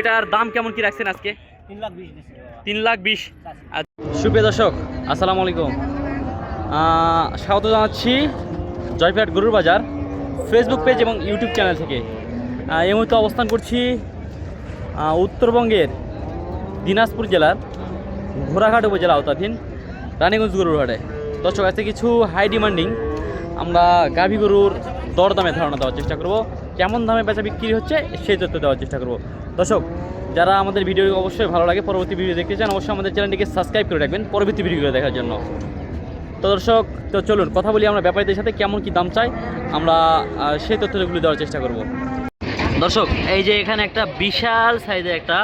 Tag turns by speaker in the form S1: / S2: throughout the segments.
S1: এটার দাম কেমন কি রাখছেন আজকে?
S2: তিন লাখ বিশ।
S1: সুপ্রিয় দর্শক আসসালামু আলাইকুম। স্বাগত জানাচ্ছি জয়পুরহাট গরুর বাজার ফেসবুক পেজ এবং ইউটিউব চ্যানেল থেকে। এই মুহূর্তে অবস্থান করছি উত্তরবঙ্গের দিনাজপুর জেলার ঘোড়াঘাট উপজেলা আওতাধীন রানীগঞ্জ গরুর হাটে। দর্শক আছে কিছু হাই ডিমান্ডিং আমরা গাভী গরুর দরদামে ধারণা দেওয়ার চেষ্টা করব। কেমন দামে বেচা বিক্রি হচ্ছে সেই তথ্য দেওয়ার চেষ্টা করব। দর্শক, যারা আমাদের ভিডিও অবশ্যই ভালো লাগে, পরবর্তী ভিডিও দেখতে চান, অবশ্যই আমাদের চ্যানেলটিকে সাবস্ক্রাইব করে রাখবেন পরবর্তী ভিডিওগুলো দেখার জন্য। তো দর্শক, তো চলুন, কথা বলি আমরা ব্যাপারীদের সাথে, কেমন কি দাম চাই, আমরা সেই তথ্যগুলো দেওয়ার চেষ্টা করব। দর্শক, এই যে এখানে একটা বিশাল সাইজের একটা,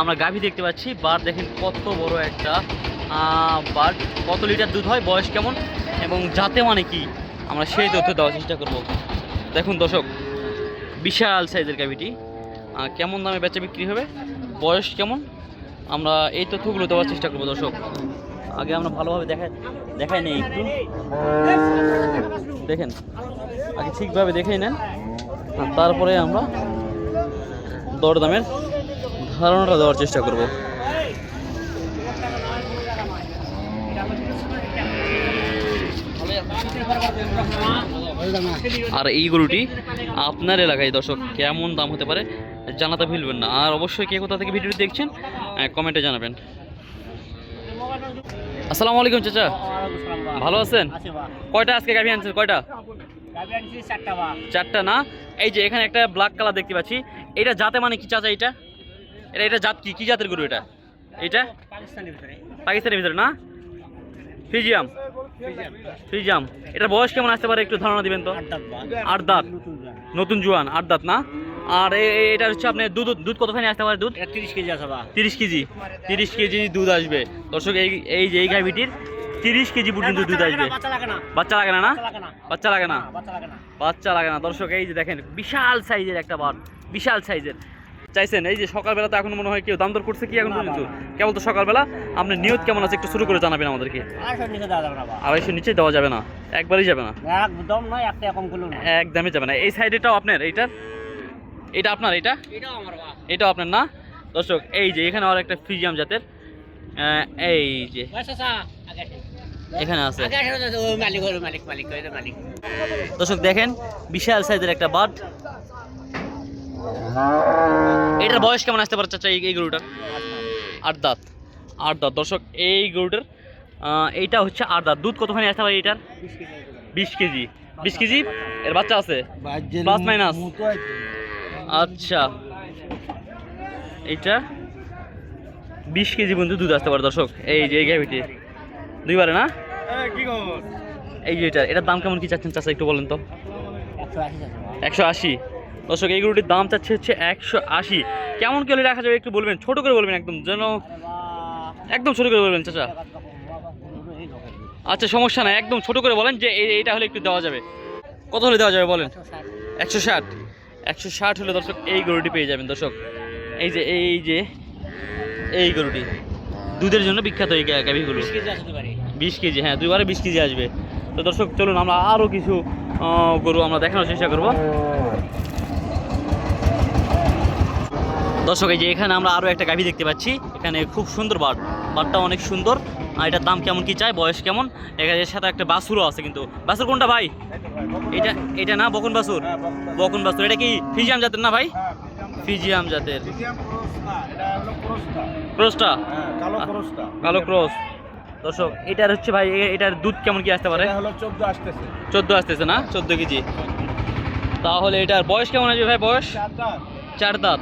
S1: আমরা গাভী দেখতে পাচ্ছি বার দেখেন কত বড় একটা বার কত লিটার দুধ হয়, বয়স কেমন, এবং যাতে মানে কি, আমরা সেই তথ্য দেওয়ার চেষ্টা করব। দেখুন দর্শক বিশাল সাইজের ক্যাভিটি কেমন দামে বেচা বিক্রি হবে? বয়স কেমন? আমরা এই তথ্যগুলো দেওয়ার চেষ্টা করব, দর্শক। আগে আমরা ভালোভাবে দেখা দেখাই নেই একটু। দেখেন, আগে ঠিকভাবে দেখেই নেন। তারপরে আমরা দরদামের ধারণাটা দেওয়ার চেষ্টা করব। আর এই গরুটি আপনার এলাকায়, দর্শক, কেমন দাম হতে পারে জানাতে ভুলবেন না। আর অবশ্যই কে কোথা থেকে ভিডিওটি দেখছেন কমেন্টে জানাবেন। আসসালামু আলাইকুম, চাচা। ভালো আছেন? কয়টা আজকে গাভি আনছেন, কয়টা?
S2: চারটা
S1: না? এই যে এখানে একটা ব্ল্যাক কালার দেখতে পাচ্ছি। এটা জাতে মানে কি, চাচা, এটা? এটা এটা জাত কি? কি জাতের গরু এটা? এটা?
S2: পাকিস্তানের ভিতরে
S1: না? ফিজিয়াম ফিজিয়াম এটার বয়স কেমন আসতে পারে একটু ধারণা দিবেন তো?
S2: আট দাঁত নতুন।
S1: জোয়ান। আট দাঁত না? আর এটা হচ্ছে আপনার দুধ দুধ কতখানি আসতে পারে দুধ?
S2: তিরিশ কেজি আছে বা।
S1: তিরিশ কেজি। তিরিশ কেজি দুধ আসবে। দর্শক এই এই যে এই গাভিটির তিরিশ কেজি পর্যন্ত দুধ আসবে।
S2: বাচ্চা লাগে না।
S1: বাচ্চা লাগে না না?
S2: বাচ্চা লাগে না।
S1: বাচ্চা লাগে না?
S2: বাচ্চা লাগে না।
S1: বাচ্চা লাগে না। দর্শক এই যে দেখেন বিশাল সাইজের একটা বার বিশাল সাইজের। চাইছেন? এই যে সকালবেলা তো এখন মনে হয় কেউ দাম দর করছে কি এখন পর্যন্ত। কেবল তো সকালবেলা? আপনার নিয়ত কেমন আছে একটু শুরু করে জানাবেন আমাদেরকে।
S2: আর সব নিচে দেওয়া যাবে না
S1: আড়াইশো নিচে দেওয়া যাবে না? একবারই যাবে না?
S2: একদম নয় একটা কম না
S1: একদমই যাবে না। এই সাইডেটাও আপনার এইটার এটা আপনার এটা?
S2: এটাও আমার বা
S1: এটাও আপনার না? দর্শক এই যে এখানে আর একটা ফ্রিজিয়াম জাতের এই যে।
S2: আচ্ছা
S1: এখানে আছে। দর্শক দেখেন বিশাল সাইজের একটা বার্ড। এটার বয়স কেমন আসতে পারে চাচা এই এই গরুটার? আট দাঁত। আট দাঁত। দর্শক এই গরুটার এইটা হচ্ছে আট দাঁত। দুধ কতখানি আসতে পারে এটার বিশ কেজি। বিশ কেজি? এর বাচ্চা আছে? প্লাস মাইনাস আচ্ছা। এইটা বিশ কেজি পর্যন্ত দুধ আসতে পারে দর্শক। এই যে এই গাভিটি দুইবারে না? এই যে এটা এটার দাম কেমন কি চাচ্ছেন চাচা একটু বলেন তো।
S2: একশো আশি?
S1: দর্শক এই গরুটির দাম চাচ্ছে হচ্ছে একশো আশি। কেমন কিলো রাখা যাবে একটু বলবেন? ছোট করে বলবেন একদম যেন একদম ছোট করে বলবেন চাচা। আচ্ছা সমস্যা নাই একদম ছোট করে বলেন যে এই- এইটা হলে একটু দেওয়া যাবে। কত হলে দেওয়া যাবে বলেন?
S2: একশো ষাট।
S1: একশো ষাট হলে দর্শক এই গরুটি পেয়ে যাবেন দর্শক। এই যে এই যে এই গরুটি। দুধের জন্য বিখ্যাত এই গাভীগুলো।
S2: বিশ কেজি
S1: হ্যাঁ দুইবারে বিশ কেজি আসবে। তো দর্শক চলুন আমরা আরও কিছু গরু আমরা দেখানোর চেষ্টা করব। দর্শক এই যে এখানে আমরা আরও একটা গাভী দেখতে পাচ্ছি। এখানে খুব সুন্দর বাট বাটটা অনেক সুন্দর। আর এটার দাম কেমন কি চায় বয়স কেমন? এর সাথে একটা বাসুরও আছে কিন্তু। বাসুর কোনটা ভাই? এটা এটা না বকুন বাসুর? বকুন বাসুর। এটা কি ফিজিয়াম জাতের না ভাই? ফিজিয়াম জাতের। ক্রসটা?
S3: কালো খরচটা
S1: কালো ক্রস। দর্শক এটার হচ্ছে ভাই এটার দুধ কেমন কি আসতে পারে?
S3: চোদ্দ আসতেছে।
S1: না? চোদ্দ কেজি। তাহলে এটার বয়স কেমন আসবে ভাই বয়স?
S3: চার দাঁত।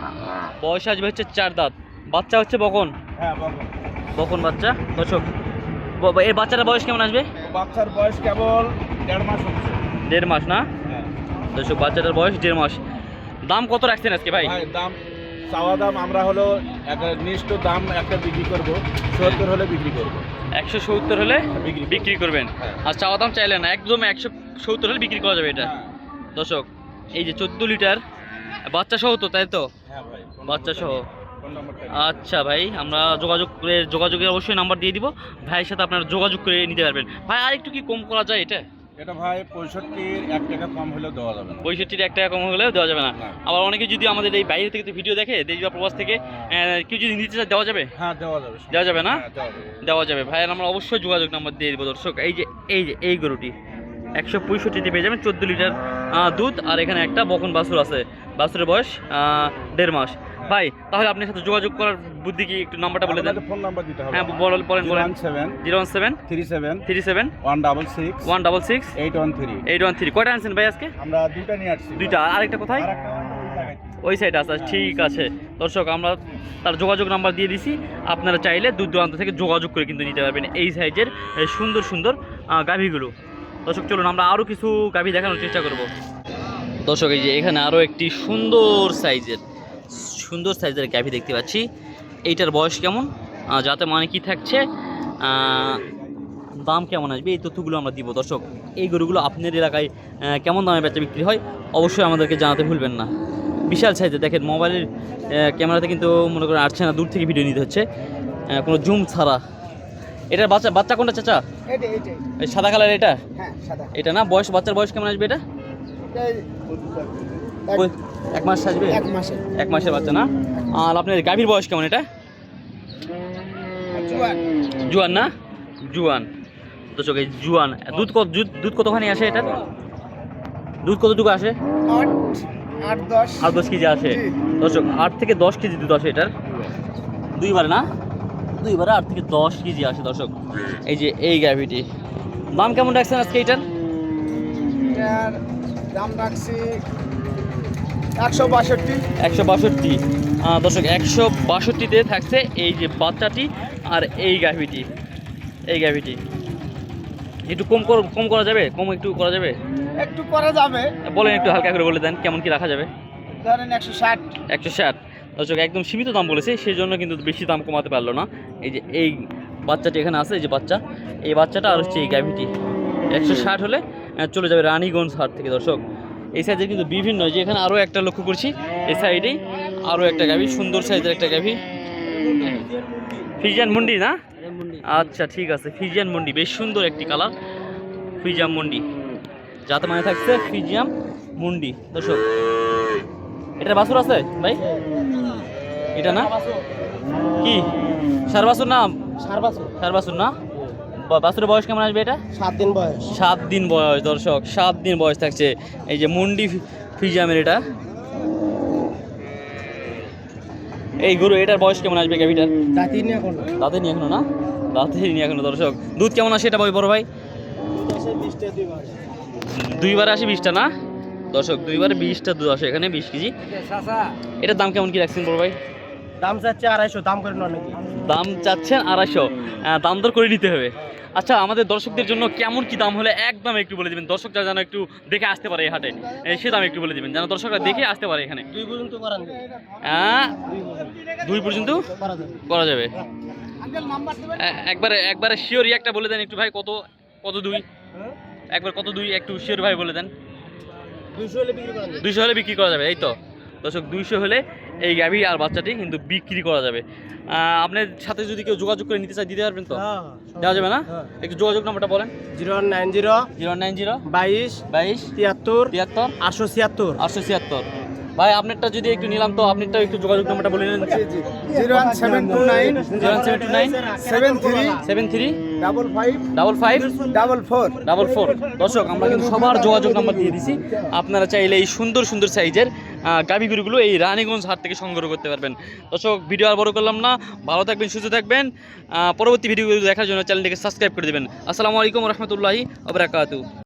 S1: বয়স আসবে হচ্ছে চার দাঁত। বাচ্চা হচ্ছে বকন?
S3: হ্যাঁ
S1: বকন। বাচ্চা? দর্শক এর বাচ্চাটার বয়স কেমন আসবে?
S3: বাচ্চার বয়স কেবল দেড় মাস
S1: দেড় মাস না?
S3: হ্যাঁ।
S1: দর্শক বাচ্চাটার বয়স দেড় মাস। দাম কত রাখছেন আজকে ভাই?
S3: দাম চাওয়া দাম আমরা হলো একটা নিষ্ঠ দাম একটা বিক্রি করব। সত্তর হলে বিক্রি করব।
S1: একশো সত্তর হলে
S3: বিক্রি
S1: করবেন?
S3: হ্যাঁ।
S1: আর চাওয়া দাম চাইলে না একদম একশো সত্তর হলে বিক্রি করা যাবে এটা। দর্শক এই যে চোদ্দ লিটার বাচ্চা সহ তো তাই তো?
S3: হ্যাঁ ভাই
S1: বাচ্চা সহ আচ্ছা ভাই আমরা যোগাযোগ করে যোগাযোগের অবশ্যই নাম্বার দিয়ে দিব। ভাইয়ের সাথে আপনারা যোগাযোগ করে নিতে পারবেন। ভাই আর একটু কি কম করা যায় এটা?
S3: এটা ভাই পঁয়ষট্টির এক টাকা কম হলেও দেওয়া যাবে না।
S1: পঁয়ষট্টির এক টাকা কম হলেও দেওয়া যাবে না।
S3: না।
S1: আবার অনেকে যদি আমাদের এই বাইরে থেকে ভিডিও দেখে দেশ বা প্রবাস থেকে কেউ যদি নিতে চায় দেওয়া যাবে?
S3: হ্যাঁ দেওয়া যাবে
S1: দেওয়া যাবে না?
S3: হ্যাঁ, দেওয়া যাবে।
S1: ভাইয়ের আমরা অবশ্যই যোগাযোগ নাম্বার দিয়ে দেবো দর্শক। এই যে এই যে এই গরুটি। একশো পঁয়ষট্টিতে পেয়ে যাবেন চোদ্দ লিটার দুধ আর এখানে একটা বকন বাছুর আছে। বাছুরের বয়স দেড় মাস। ভাই তাহলে আপনার সাথে যোগাযোগ করার বুদ্ধি কি? একটু নাম্বারটা বলে দেন।
S3: ফোন নাম্বার দিতে হবে।
S1: হ্যাঁ বলেন বলেন। বলেন
S3: seven
S1: zero one seven
S3: three seven
S1: three seven
S3: one double six
S1: one double six
S3: eight one three.
S1: Eight one three. কয়টা আনছেন ভাই আজকে?
S3: আমরা দুইটা নিয়ে আসছি।
S1: দুইটা। আর আরেকটা কোথায়
S3: ওই
S1: সাইডে আছে। ঠিক আছে। দর্শক আমরা তার যোগাযোগ নাম্বার দিয়ে দিছি। আপনারা চাইলে দূর দূরান্ত থেকে যোগাযোগ করে কিন্তু নিতে পারবেন এই সাইজের সুন্দর সুন্দর গাভীগুলো। দর্শক, চলুন আমরা আরও কিছু গাভী দেখানোর চেষ্টা করব। দর্শক, এই যে এখানে আরও একটি সুন্দর সাইজের সুন্দর সাইজের গাভী দেখতে পাচ্ছি। এইটার বয়স কেমন? যাতে মানে কি থাকছে? দাম কেমন আসবে? এই তথ্যগুলো আমরা দিব। দর্শক, এই গরুগুলো আপনার এলাকায় কেমন দামে বেচা বিক্রি হয়? অবশ্যই আমাদেরকে জানাতে ভুলবেন না। বিশাল সাইজে, দেখেন, মোবাইলের ক্যামেরাতে কিন্তু মনে করেন আসছে না, দূর থেকে ভিডিও নিতে হচ্ছে। কোনো জুম ছাড়া এটার বাচ্চা বাচ্চা কোনটা চাচা? এই সাদা কালার এটা?
S4: হ্যাঁ সাদা।
S1: এটা না? বয়স বাচ্চার বয়স কেমন আসবে এটা?
S4: এক-
S1: মাস আসবে?
S4: এক মাসে
S1: এক মাসের বাচ্চা না? আর আপনার গাভীর বয়স কেমন এটা?
S4: জোয়ান।
S1: জুয়ান না? জুয়ান। দর্শক এই জুয়ান। দুধ কত দুধ কতখানি আসে এটা দুধ কতটুকু আসে?
S4: আট দশ।
S1: কেজি আসে। দর্শক আট থেকে দশ কেজি দুধ আসে এটার। দুইবার না? দুইবারে আট থেকে দশ কেজি আসে দর্শক। এই যে এই গাভিটি দাম কেমন রাখছেন আজকে এটার
S4: দাম রাখছি একশো বাষট্টি।
S1: একশো বাষট্টি। দর্শক একশো বাষট্টিতে থাকছে এই যে বাচ্চাটি আর এই গাভিটি এই গাভিটি একটু কম কর কম করা যাবে? কম একটু করা যাবে?
S4: একটু করা যাবে।
S1: বলেন একটু হালকা করে বলে দেন কেমন কি রাখা যাবে?
S4: ধরেন একশো ষাট।
S1: একশো ষাট। দর্শক, একদম সীমিত দাম বলেছে সেই জন্য কিন্তু বেশি দাম কমাতে পারল না। এই যে এই বাচ্চাটি এখানে আছে, এই যে বাচ্চা, এই বাচ্চাটা আর হচ্ছে এই গ্যাভিটি। একশো ষাট হলে চলে যাবে রানীগঞ্জ হাট থেকে, দর্শক। এই সাইজে কিন্তু বিভিন্ন যে এখানে আরও একটা লক্ষ্য করছি, এই সাইডেই আরও একটা গাভি সুন্দর সাইজের একটা গাভি ফিজিয়ান মুন্ডি না? আচ্ছা ঠিক আছে, ফিজিয়ান মুন্ডি, বেশ সুন্দর একটি কালার, ফিজিয়াম মুন্ডি। যাতে মানে থাকছে ফিজিয়াম মুন্ডি, দর্শক। এটার বাছুর আছে ভাই? এটা না? কি? সার বাছুর না
S4: সার বাছুর
S1: না? বা- বাছুরের বয়স কেমন আসবে এটা?
S4: সাত দিন বয়স।
S1: সাত দিন বয়স দর্শক সাত দিন বয়স থাকছে। এই যে মুন্ডি ফি- ফিজিয়ামের এটা। এই গরু এটার বয়স কেমন আসবে গাভিটার
S4: জাতি নিয়ে এখন।
S1: দাঁতে নিয়ে এখনও না? দাঁতে নিয়ে এখনও দর্শক। দুধ কেমন আসে এটা বই বড় ভাই? দুইবারে আসে বিশটা না? দর্শক দুইবারে বিশটা দুধ আসে এখানে বিশ কেজি। এটার দাম কেমন কি রাখছেন বড় ভাই?
S4: দাম চাচ্ছে আড়াইশো দাম করে নাকি?
S1: দাম চাচ্ছেন আড়াইশো। দাম দর করে নিতে হবে। আচ্ছা আমাদের দর্শকদের জন্য কেমন কি দাম হলে একদম একটু বলে দিবেন? দর্শকরা যেন একটু দেখে আসতে পারে এই হাটে। সে দাম একটু বলে দিবেন যেন দর্শকরা দেখে আসতে পারে এখানে।
S4: দুই পর্যন্ত করান
S1: হ্যাঁ দুই পর্যন্ত।
S4: করা যাবে।
S1: একবারে একবারে শিওর একটা বলে দেন একটু ভাই কত কত দুই? একবার কত দুই একটু শিওর ভাই বলে দেন।
S4: দুইশো হলে বিক্রি করা যাবে।
S1: এই তো। দর্শক দুইশো হলে এই গাভি আর বাচ্চাটি কিন্তু বিক্রি করা যাবে। আপনার সাথে যদি কেউ যোগাযোগ করে নিতে চাই দিতে পারবেন তো? দেওয়া যাবে না?
S4: হ্যাঁ।
S1: একটু যোগাযোগ নাম্বারটা বলেন।
S4: Zero nine zero
S1: zero nine zero
S4: বাইশ
S1: বাইশ
S4: তিয়াত্তর
S1: তিয়াত্তর
S4: আটশো ছিয়াত্তর।
S1: আটশো ছিয়াত্তর। ভাই আপনারটা যদি একটু নিলাম তো আপনারটাও একটু যোগাযোগ নাম্বারটা বলে নেন।
S4: Zero one seven two nine
S1: zero seven two nine
S4: seven three
S1: seven three
S4: double five
S1: double five
S4: double four.
S1: Double four. দর্শক আমরা কিন্তু সবার যোগাযোগ নাম্বার দিয়ে দিছি। আপনারা চাইলে এই সুন্দর সুন্দর সাইজের গাভি গরুগুলো এই রানীগঞ্জ হাট থেকে সংগ্রহ করতে পারবেন। দর্শক ভিডিও আর বড় করলাম না। ভালো থাকবেন সুস্থ থাকবেন। পরবর্তী ভিডিওগুলো দেখার জন্য চ্যানেলটিকে সাবস্ক্রাইব করে দেবেন। আসসালামু আলাইকুম রহমতুল্লাহি আবরাকাতু